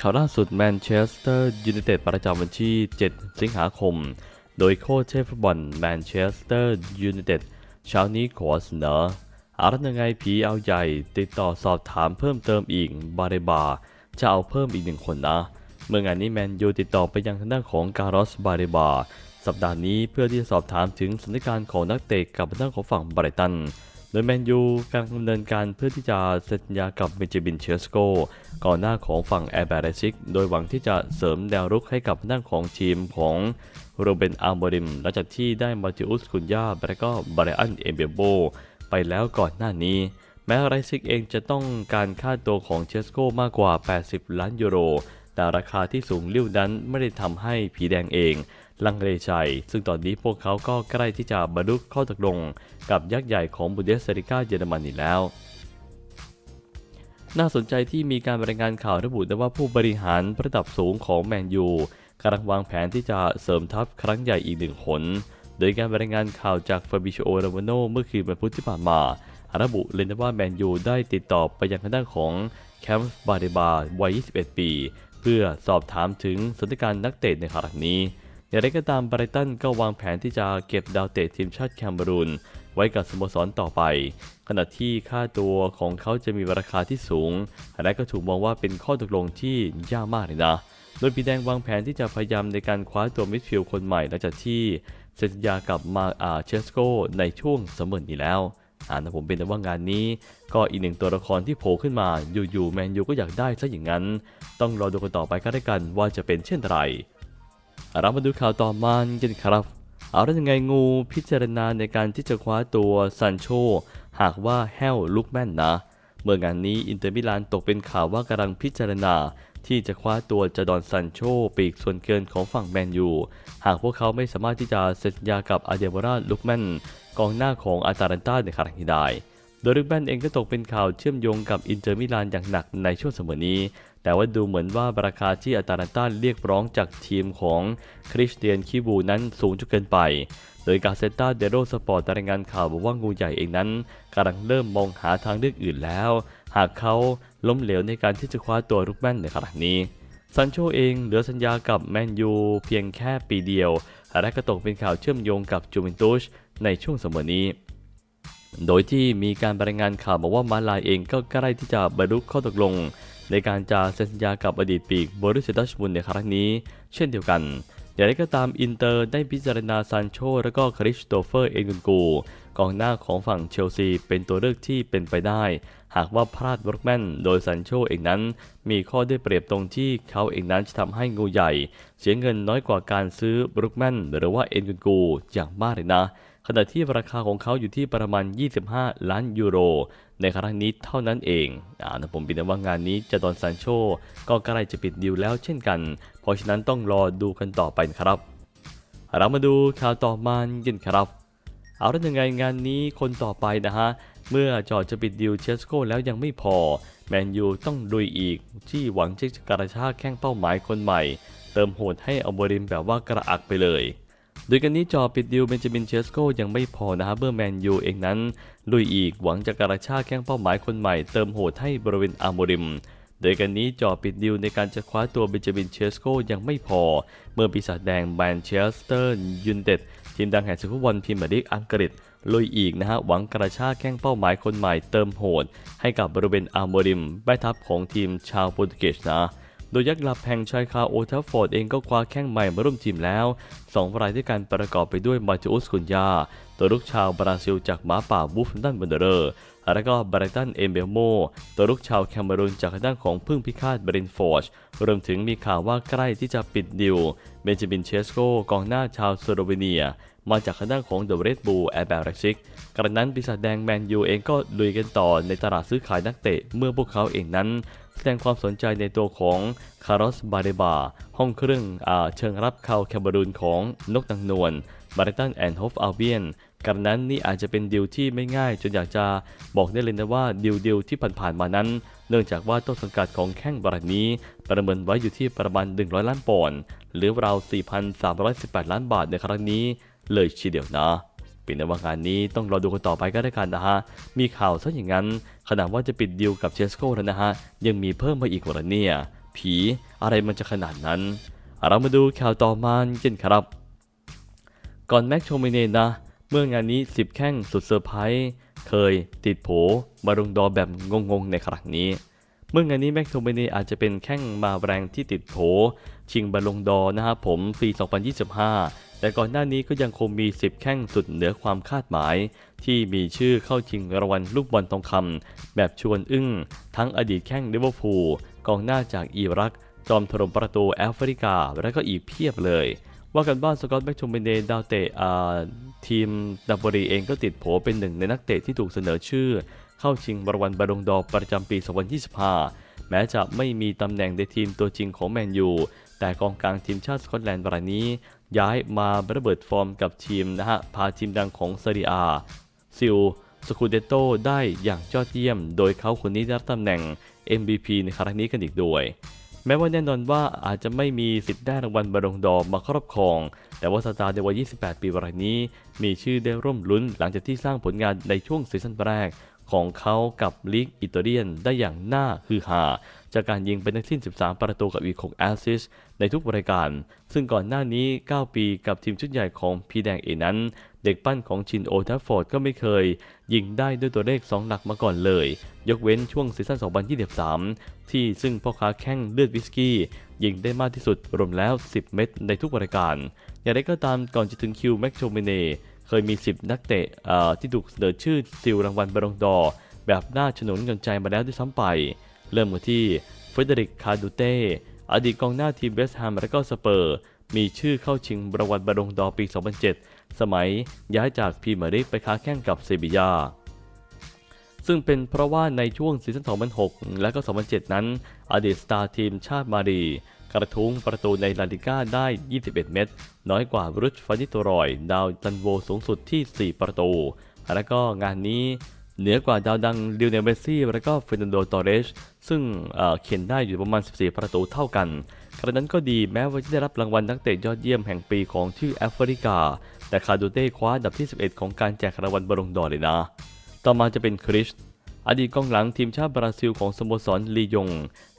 ข่าวล่าสุดแมนเชสเตอร์ยูไนเต็ดประจำวันที่ 7 สิงหาคม โดยโค้ชเชฟบอลแมนเชสเตอร์ยูไนเต็ดเช้านี้ขอเสนออารัตยังไงผีเอาใหญ่ ติดต่อสอบถามเพิ่มเติมอีก บาเรบา จะเอาเพิ่มอีกหนึ่งคนนะ เมื่องานนี้แมนยูติดต่อไปยังทางด้านของการอสบาเรบา สัปดาห์นี้เพื่อที่จะสอบถามถึงสถานการณ์ของนักเตะกับทางด้านของฝั่งบริตัน โดยแมนยูกำลังดำเนินการเพื่อที่จะเซ็นสัญญากับเบนจามินเชสโกก่อนหน้าของฝั่งแอร์แบรซิก โดยหวังที่จะเสริมแนวรุกให้กับทางด้านของทีมของโรเบนอาร์โมริม หลังจากที่ได้มาติอุสคุนยาและก็บรอันเอเบโบไปแล้วก่อนหน้านี้ แม้ไรซิกเองจะต้องการค่าตัวของเชสโกมากกว่า 80 ล้านยูโร แต่ราคาที่สูงเลิ่วนั้นไม่ได้ทำให้ผีแดงเอง ลังเลใจซึ่งตอนนี้พวกเขาก็ใกล้ที่จะบรรลุข้อตกลง กับยักษ์ใหญ่ของบุนเดสเซริกาเยอรมนีแล้ว น่าสนใจที่มีการรายงานข่าวระบุได้ว่าผู้บริหารระดับสูงของแมนยูกำลังวางแผนที่จะเสริมทัพครั้งใหญ่อีกหนึ่งคนโดยการรายงานข่าวจากฟาบิโชโอรามโนเมื่อคืนวันพุธที่ผ่านมา ระบุเลยนะว่าแมนยูได้ติดต่อไปยังทางด้านของแคมป์บาเดบาวัย 21 ปี เพื่อสอบถามถึงสถานการณ์นักเตะในครั้งนี้ อย่างไรก็ตามไบรตันก็วางแผนที่จะเก็บดาวเตะทีมชาติแคมเบรูนไว้กับสโมสรต่อไป ขณะที่ค่าตัวของเขาจะมีราคาที่สูงและก็ถูกมองว่าเป็นข้อตกลงที่ยากมากเลยนะ โดยปีแดงวางแผนที่จะพยายามในการคว้าตัวมิดฟิลด์คนใหม่หลังจากที่เซ็นสัญญากับมาอาเชสโกในช่วงเสมอนี้แล้วอ่านะผมเป็นแต่ว่างานนี้ ก็อีกหนึ่งตัวละครที่โผล่ขึ้นมาอยู่ๆแมนยูก็อยากได้ซะอย่างนั้น ต้องรอดูกันต่อไปก็ได้กันว่าจะเป็นเช่นไร เรามาดูข่าวต่อมากันครับ เอาได้ยังไงงูพิจารณาในการที่จะคว้าตัวซันโชหากว่าแห้วลุกแม่นนะ เมื่องานนี้อินเตอร์มิลานตกเป็นข่าวว่ากำลังพิจารณาที่จะคว้าตัวจดอนซันโชปีกส่วนเกินของฝั่งแมนยู หากพวกเขาไม่สามารถที่จะเซ็นสัญญากับอาเดโบราลุกแมนกองหน้าของอาตาลันตาในครั้งนี้ได้ โดยลุกแมนเองก็ตกเป็นข่าวเชื่อมโยงกับอินเตอร์มิลานอย่างหนักในช่วงเสมอนี้ แต่ว่าดูเหมือนว่าราคาที่อาตาลันตาเรียกร้องจากทีมของคริสเตียนคิบูนั้นสูงจนเกินไป โดยกาเซตาเดโรสปอร์ตรายงานข่าวบอกว่างูใหญ่เองนั้นกำลังเริ่มมองหาทางเลือกอื่นแล้ว หากเขาล้มเหลวในการที่จะคว้าตัวลุกแมนในขณะนี้ซันโชเองเหลือสัญญากับแมนยูเพียงแค่ปีเดียวและก็ตกเป็นข่าวเชื่อมโยงกับจูเวนตุสในช่วงสมอนี้ โดยที่มีการรายงานข่าวบอกว่ามาลายเองก็ใกล้ที่จะบรรลุข้อตกลง ในการจะเซ็นสัญญากับอดีตปีกบริสเซดัชมุนในครั้งนี้ เช่นเดียวกัน อย่างไรก็ตามอินเตอร์ได้พิจารณาซานโชและก็คริสโตเฟอร์เอ็นกุนกูกองหน้าของฝั่งเชลซีเป็นตัวเลือกที่เป็นไปได้ หากว่าพลาดบล็อกแมนโดยซานโชเองนั้น มีข้อได้เปรียบตรงที่เขาเองนั้นจะทำให้งูใหญ่ เสียเงินน้อยกว่าการซื้อบล็อกแมนหรือว่าเอ็นกุนกูอย่างมากเลยนะขณะที่ราคาของเขาอยู่ที่ประมาณ 25 ล้านยูโร ในครั้งนี้เท่านั้นเองอ่านะผมปิดว่างานนี้จะดอนซานโชก็ใกล้จะปิดดีลแล้วเช่นกัน เพราะฉะนั้นต้องรอดูกันต่อไปครับ เรามาดูข่าวต่อมากันครับ เอาแล้วยังไงงานนี้คนต่อไปนะฮะ เมื่อจอจะปิดดิวเชสโกแล้วยังไม่พอ แมนยูต้องลุยอีก ที่หวังจะกระชากแข้งเป้าหมายคนใหม่ เติมโหดให้อัลโบริมแบบว่ากระอักไปเลย โดยกันนี้จอปิดดิวเบนจามินเชสโกยังไม่พอนะฮะเมื่อแมนยูเองนั้นลุยอีกหวังจะกระชากแข้งเป้าหมายคนใหม่เติมโหดให้บริเวณอาร์โมริม โดยกันนี้จอปิดดิวในการจะคว้าตัวเบนจามินเชสโกยังไม่พอ เมื่อปีศาจแดงแมนเชสเตอร์ยูไนเต็ดทีมดังแห่งศึกฟุตบอลพรีเมียร์ลีกอังกฤษลุยอีกนะฮะหวังกระชากแข้งเป้าหมายคนใหม่เติมโหด ให้กับบริเวณอาร์โมริมแม่ทัพของทีมชาวโปรตุเกสนะ ดยยักษ์หลับแห่งชายคาโอทัฟฟอร์ดเองก็คว้าแข้งใหม่มาร่วมทีมแล้ว2รายด้วยกันประกอบไปด้วยมาติอุสกุนยา ตัวลูกชาวบราซิลจากหมาป่าบูฟดันบันเดอร์และก็บรตันเอมเบลโม ตัวลูกชาวแคเมรูนจากด้านของพึ่งพิฆาตเบรนฟอร์ดรวมถึงมีข่าวว่าใกล้ที่จะปิดดิว เบนจามินเชสโกกองหน้าชาวสโลเวเนีย มาจากด้านของเดอะเรดบูแอร์แบร์ซิกกระนั้นปีศาจแดงแมนยูเองก็ลุยกันต่อในตลาดซื้อขายนักเตะเมื่อพวกเขาเองนั้น แสดงความสนใจในตัวของคาร์ลสบาเดบาห้องเครื่องอเชิงรับเข้าแคมเบรูนของนกตังนวลบาริตันแอนด์ฮอฟอัลเบียนกันนั้นนี่อาจจะเป็นดิวที่ไม่ง่าย จนอยากจะบอกได้เลยนะว่าดิวดิวที่ผ่านๆมานั้น เนื่องจากว่าต้นสังกัดของแข้งบรันนี้ ประเมินไว้อยู่ที่ประมาณ 100 ล้านปอนด์หรือราว 4,318 ล้านบาทในครั้งนี้เลยทีเดียวนะ ปีในว่างานนี้ต้องรอดูกันต่อไปก็ได้กันนะฮะ มีข่าวซะอย่างนั้น ขนาดว่าจะปิดดีลกับเชสโก้แล้วนะฮะ ยังมีเพิ่มมาอีกกว่าเนี่ย ผีอะไรมันจะขนาดนั้น เรามาดูข่าวต่อมากันครับ ก่อนแม็กโชมิเนนะ เมื่องานนี้ 10 แข้งสุดเซอร์ไพรส์เคยติดโผมาลงดอแบบงงๆในครั้งนี้ เมื่องานนี้แม็กโทมิเนอาจจะเป็นแข้งมาแรงที่ติดโผ ชิงบอลลงดอนะครับผมปี 2025 แต่ก่อนหน้านี้ก็ยังคงมี 10 แข้งสุดเหนือความคาดหมาย ที่มีชื่อเข้าชิงรางวัลลูกบอลทองคำแบบชวนอึ้ง ทั้งอดีตแข้งลิเวอร์พูลกองหน้าจากอิรัก จอมถล่มประตูแอฟริกา และก็อีกเพียบเลย ว่ากันว่าสกอตแบ็กชมเบเนดาวเตะอาทีมดับบรีเองก็ติดโผเป็นหนึ่งในนักเตะที่ถูกเสนอชื่อ เข้าชิงรางวัลบาลงดอร์ประจำปี 2025 แม้จะไม่มีตำแหน่งในทีมตัวจริงของแมนยู แต่กองกลางทีมชาติสกอตแลนด์รายนี้ ย้ายมาระเบิดฟอร์มกับทีมนะฮะ พาทีมดังของซาเรียซิลสคูเดโตได้อย่างยอดเยี่ยม โดยเขาคนนี้ได้รับตำแหน่ง MVP ในครั้งนี้กันอีกด้วย แม้ว่าแน่นอนว่าอาจจะไม่มีสิทธิ์ได้รางวัลบอลงดอร์มาครอบครอง แต่ว่าสตาร์ในวัย 28 ปีรายนี้ มีชื่อได้ร่วมลุ้นหลังจากที่สร้างผลงานในช่วงซีซั่นแรก ของเขากับลีกอิตาเลียนได้อย่างน่าฮือฮาจากการยิงเป็นทั้งสิ้น 13 ประตูกับอีก 6 แอสซิสในทุกรายการ ซึ่งก่อนหน้านี้ 9 ปีกับทีมชุดใหญ่ของพีแดงเอนั้น เด็กปั้นของชินโอทัฟฟอร์ดก็ไม่เคย ยิงได้ด้วยตัวเลข 2 หลักมาก่อนเลย ยกเว้นช่วงซีซั่น 2023 ที่ซึ่งพ่อค้าแข้งเลือดวิสกี้ ยิงได้มากที่สุดรวมแล้ว 10 เม็ดในทุกรายการ อย่างไรก็ตามก่อนจะถึงคิวแม็กโชเมเน เคยมี 10 นักเตะที่ถูกเสนอชื่อซิลรางวัลบองดอ แบบน่าฉนนเงินใจมาแล้วด้วยซ้ำไป เริ่มกันที่เฟเดริกคาดูเต้อดีตกองหน้าทีมเวสต์แฮมและก็สเปอร์ มีชื่อเข้าชิงรางวัลบองดอปี 2007 สมัยย้ายจากพรีเมียร์ลีกไปค้าแข่งกับเซบียาซึ่งเป็นเพราะว่าในช่วงซีซั่น 2006 และก็ 2007 นั้น อดีตสตาร์ทีมชาติมารี กระทุ้งประตูในลาลิก้าได้ 21 เม็ดน้อยกว่ารุชฟานิโตรอย ดาวจันโวสูงสุดที่ 4 ประตู และก็งานนี้เหนือกว่าดาวดังลิวเนลเมซี่ และก็เฟรนันโดตอเรส ซึ่งเเขียนได้อยู่ประมาณ 14 ประตูเท่ากันกระนั้นก็ดีแม้ว่าจะได้รับรางวัลนักเตะยอดเยี่ยมแห่งปีของชื่อแอฟริกา แต่คาดูเต้คว้าดับที่ 11 ของการแจกรางวัลบอลลงดอเลยนะ ต่อมาจะเป็นคริส อดีตกองหลังทีมชาติบราซิลของสโมสรลียง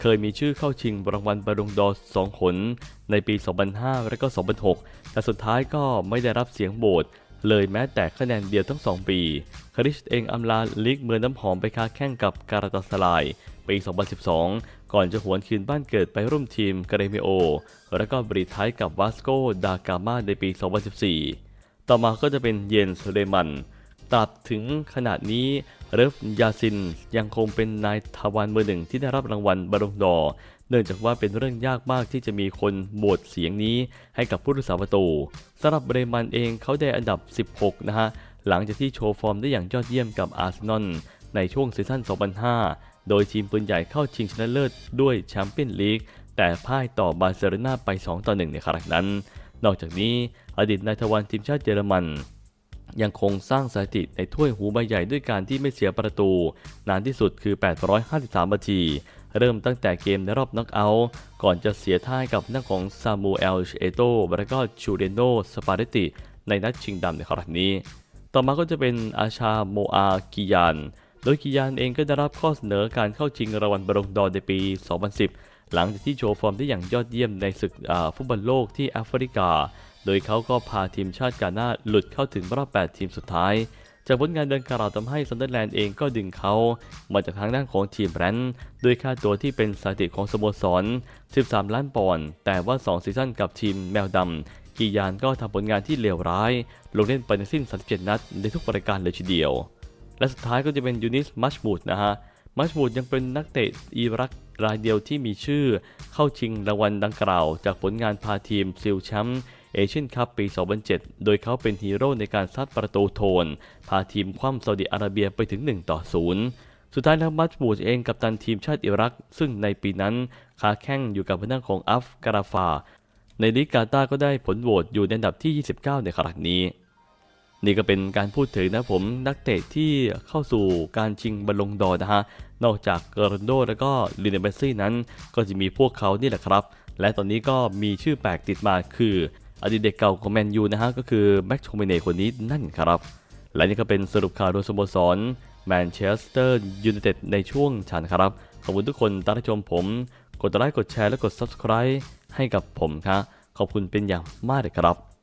เคยมีชื่อเข้าชิงรางวัลบอลลงดอสองหนในปี 2005 และก็ 2006 แต่สุดท้ายก็ไม่ได้รับเสียงโหวตเลยแม้แต่คะแนนเดียวทั้ง 2 ปี คริสเองอำลาลีกเมืองน้ำหอมไปค้าแข่งกับการาตาสลายปี 2012 ก่อนจะหวนคืนบ้านเกิดไปร่วมทีมกเรเมโอ และก็บริท้ายกับวาสโกดากามาในปี 2014 ต่อมาก็จะเป็นเยนส์เลมัน ตราบถึงขนาดนี้เรฟยาซินยังคงเป็นนายทวารมือร์หนึ่งที่ได้รับรางวัลบาลงดอร์เนื่องจากว่าเป็นเรื่องยากมากที่จะมีคนโหวตเสียงนี้ให้กับผู้รักษาประตูสำหรับเบรมันเองเขาได้อันดับ 16 นะฮะ หลังจากที่โชว์ฟอร์มได้อย่างยอดเยี่ยมกับอาร์เซนอลในช่วงซีซั่น 2005 โดยทีมปืนใหญ่เข้าชิงชนะเลิศด้วยแชมเปี้ยนลีกแต่พ่ายต่อบาร์เซโลนาไป 2 ต่อ 1 ในครั้งนั้น นอกจากนี้อดีตนายทวารทีมชาติเยอรมัน ยังคงสร้างสถิติในถ้วยหูใบใหญ่ด้วยการที่ไม่เสียประตู นานที่สุดคือ 853 นาที เริ่มตั้งแต่เกมในรอบน็อกเอาท์ก่อนจะเสียท่ายกับน้าของซามูเอลเอโตและก็ชูเรโนสปาเรติในนัดชิงดำในครั้งนี้ ต่อมาก็จะเป็นอาชาโมอากิยาน โดยกิยานเองก็ได้รับข้อเสนอการเข้าชิงรางวัลบองดอร์ในปี 2010 หลังจากที่โชว์ฟอร์มได้อย่างยอดเยี่ยมในศึกฟุตบอลโลกที่แอฟริกา โดยเขาก็พาทีมชาติกาหน้าหลุดเข้าถึงรอบ 8 ทีมสุดท้าย จากผลงานเดินกล่าวทำให้ซันเดอร์แลนด์เองก็ดึงเขา มาจากทางด้านของทีมแบรนด์ด้วยค่าตัวที่เป็นสถิติของสโมสร 13 ล้านปอนด์แต่ว่า 2 ซีซั่นกับทีมแมวดำกียานก็ทำผลงานที่เลวร้าย ลงเล่นไปในสิ้น 37 นัดในทุกรายการเลยทีเดียว และสุดท้ายก็จะเป็นยูนิสมัชบูดนะฮะมัชบูดยังเป็นนักเตะอิรักรายเดียวที่มีชื่อ เข้าชิงรางวัลดังกล่าว จากผลงานพาทีมซิลแชมป์ เอเชียนคัพปี 2007 โดยเขาเป็นฮีโร่ในการซัดประตูโทน พาทีมคว่ำซาอุดิอาระเบียไปถึง 1 ต่อ 0 สุดท้ายแล้วมัชบูดเองกับตันทีมชาติอิรัก ซึ่งในปีนั้นคาแข่งอยู่กับพนักของอัฟการาฟา ในลีกกาตาก็ได้ผลโหวตอยู่ในอันดับที่ 29 ในครั้งนี้ นี่ก็เป็นการพูดถึงนะผมนักเตะที่เข้าสู่การชิงบอลลงดอร์นะฮะ นอกจากเกอร์นโดแล้วก็ลิเนเบซี่นั้น ก็จะมีพวกเขานี่แหละครับ และตอนนี้ก็มีชื่อแปลกติดมาคือ อดีตเด็กเก่าของแมนยูนะฮะก็คือแม็กโทมิเน่คนนี้นั่นครับ และนี่ก็เป็นสรุปข่าวโดยสโมสรแมนเชสเตอร์ยูไนเต็ดในช่วงฉันครับ ขอบคุณทุกคนตามชมผม กดไลค์กดแชร์และกด Subscribe ให้กับผมครับขอบคุณเป็นอย่างมากเลยครับ